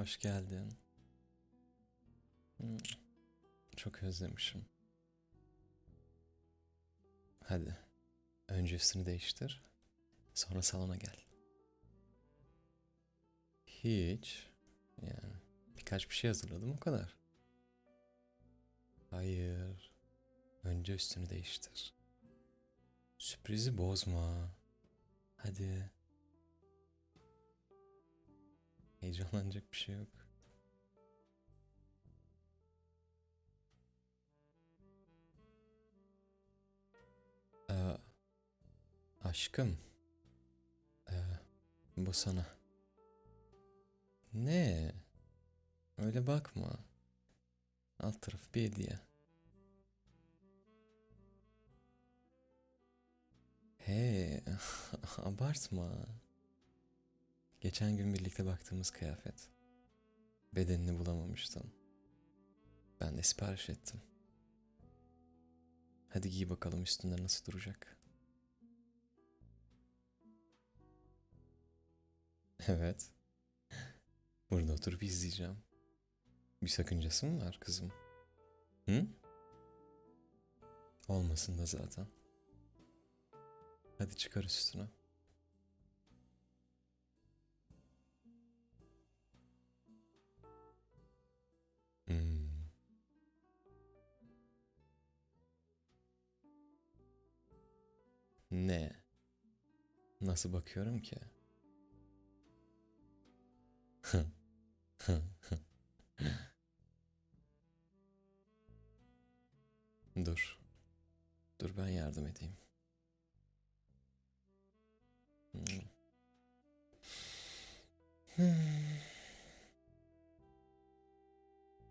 Hoş geldin. Hmm, Çok özlemişim. Hadi. Önce üstünü değiştir. Sonra salona gel. Hiç. Yani birkaç bir şey hazırladım o kadar. Hayır. Önce üstünü değiştir. Sürprizi bozma. Hadi. Heyecanlanacak bir şey yok. Ee, aşkım. Ee, bu sana. Ne? Öyle bakma. Alt tarafı bir hediye. Hey, abartma. Geçen gün birlikte baktığımız kıyafet. Bedenini bulamamıştın. Ben de sipariş ettim. Hadi giy bakalım üstünde nasıl duracak. Evet. Burada oturup izleyeceğim. Bir sakıncası mı var kızım? Hı? Olmasın da zaten. Hadi çıkar üstüne. Ne? Nasıl bakıyorum ki? Dur. Dur ben yardım edeyim.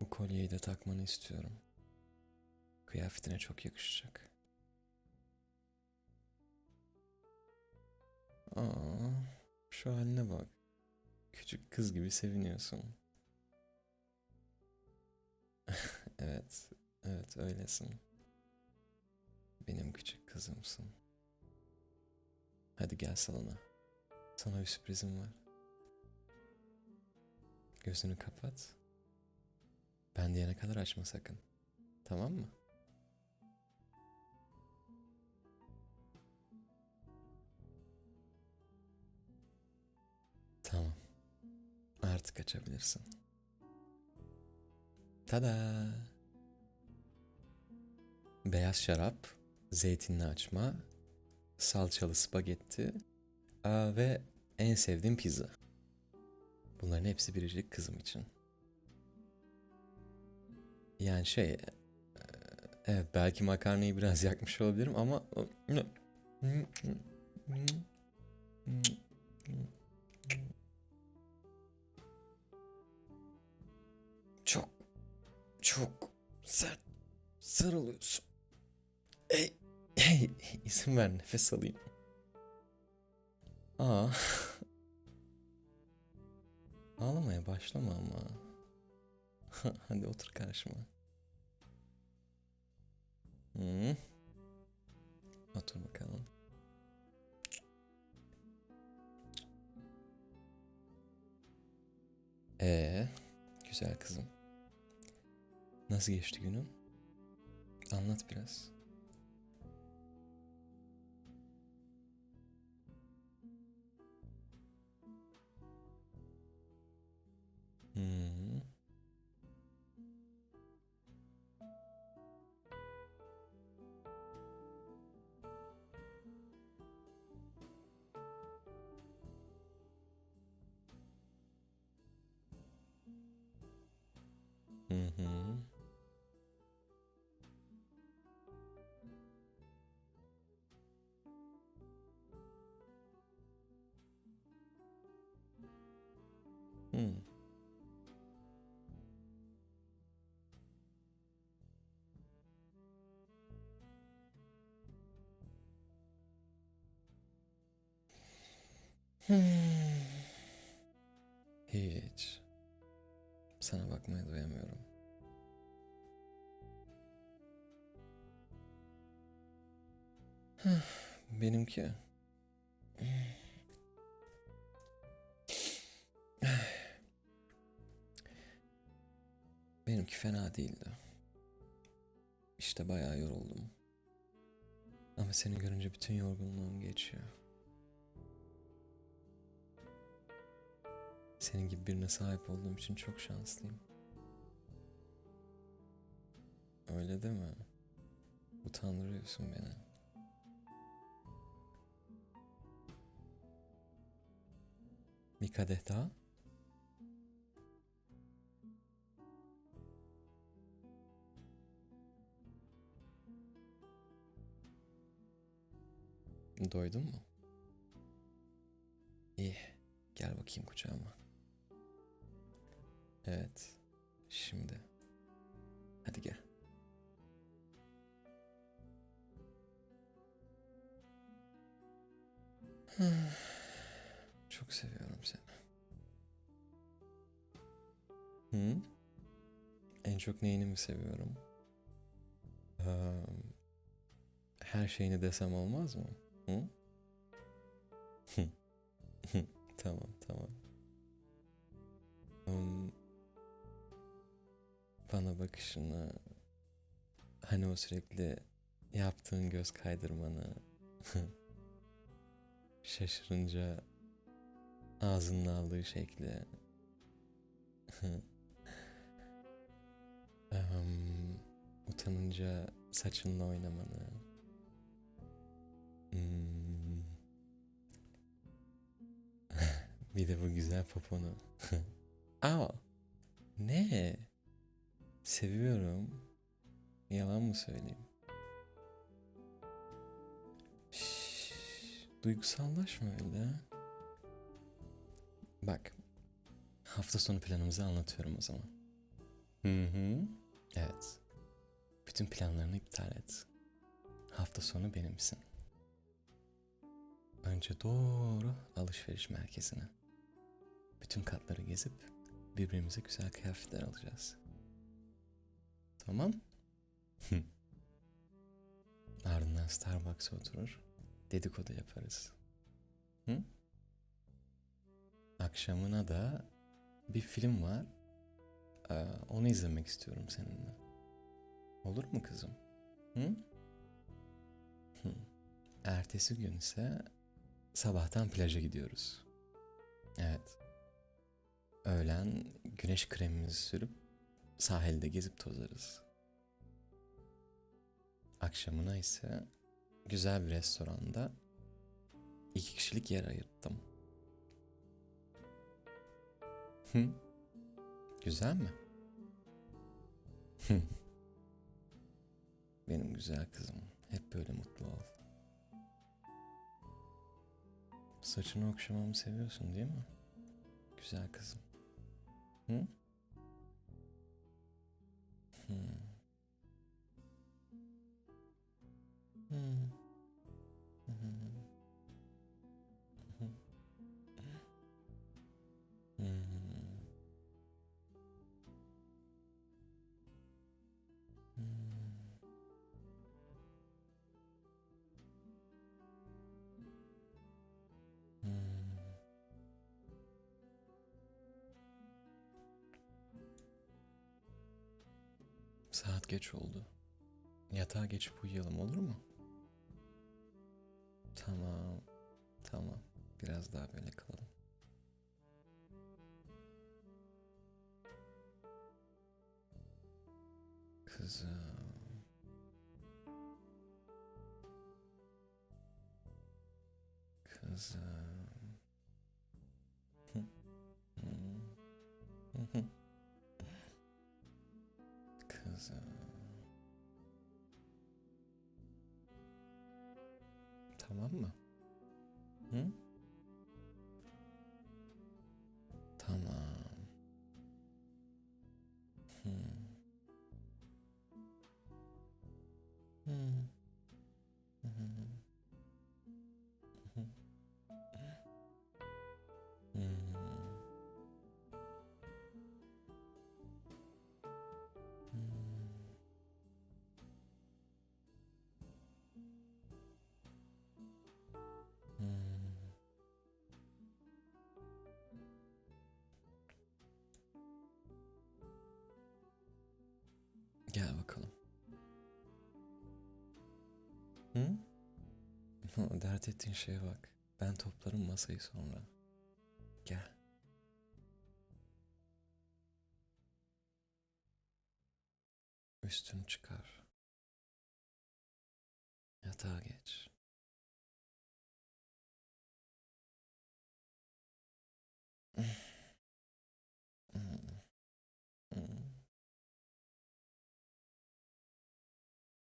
Bu kolyeyi de takmanı istiyorum. Kıyafetine çok yakışacak. Aa, şu haline bak. Küçük kız gibi seviniyorsun. evet, evet öylesin. Benim küçük kızımsın. Hadi gel salona. Sana bir sürprizim var. Gözünü kapat. Ben diyene kadar açma sakın. Tamam mı? Tamam. Artık açabilirsin. Tada! Beyaz şarap, zeytinli açma, salçalı spagetti ve en sevdiğim pizza. Bunların hepsi biricik kızım için. Yani şey, e, evet belki makarnayı biraz yakmış olabilirim ama çok sert sarılıyorsun. Ey, ey, izin ver nefes alayım. Aa. Ağlamaya başlama ama. Hadi otur karşıma. Hı. Otur bakalım. Ee, güzel kızım. Nasıl geçti günün? Anlat biraz. Hmm. Hı hı. Hiç. Sana bakmaya doyamıyorum. Benimki. fena değildi. İşte bayağı yoruldum. Ama seni görünce bütün yorgunluğum geçiyor. Senin gibi birine sahip olduğum için çok şanslıyım. Öyle değil mi? Utandırıyorsun beni. Bir kadeh daha. Doydun mu? İyi. Gel bakayım kucağıma. Evet. Şimdi. Hadi gel. Çok seviyorum seni. Hı? En çok neyini mi seviyorum? Her şeyini desem olmaz mı? Hı? tamam tamam. Um, bana bakışını, hani o sürekli yaptığın göz kaydırmanı, şaşırınca ağzının aldığı şekli, um, utanınca saçınla oynamanı, Hmm. Bir de bu güzel poponu. Aa, ne? Seviyorum. Yalan mı söyleyeyim? Şşş, duygusallaşma öyle. Bak, hafta sonu planımızı anlatıyorum o zaman. Hı hı. Evet. Bütün planlarını iptal et. Hafta sonu benimsin. Önce doğru alışveriş merkezine. Bütün katları gezip birbirimize güzel kıyafetler alacağız. Tamam? Ardından Starbucks'a oturur, dedikodu yaparız. Hı? Akşamına da bir film var. Ee, onu izlemek istiyorum seninle. Olur mu kızım? Hı? Hı. Ertesi gün ise sabahtan plaja gidiyoruz. Evet. Öğlen güneş kremimizi sürüp sahilde gezip tozarız. Akşamına ise güzel bir restoranda iki kişilik yer ayırttım. Hı? Güzel mi? Benim güzel kızım. Hep böyle mutlu ol. Saçını okşamamı seviyorsun değil mi? Güzel kızım. Hı. Geç oldu. Yatağa geçip uyuyalım olur mu? Tamam. Tamam. Biraz daha böyle kalalım. Kızım. Kızım. Tamam mı? Hı? Dert ettiğin şeye bak. Ben toplarım masayı sonra. Gel. Üstünü çıkar. Yatağa geç.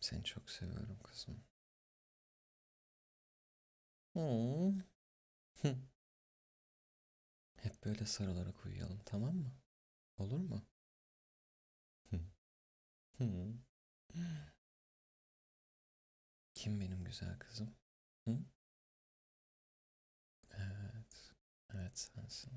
Seni çok seviyorum kızım. Hmm. Hep böyle sarılarak uyuyalım, tamam mı? Olur mu? Kim benim güzel kızım? Hı? Evet, evet sensin.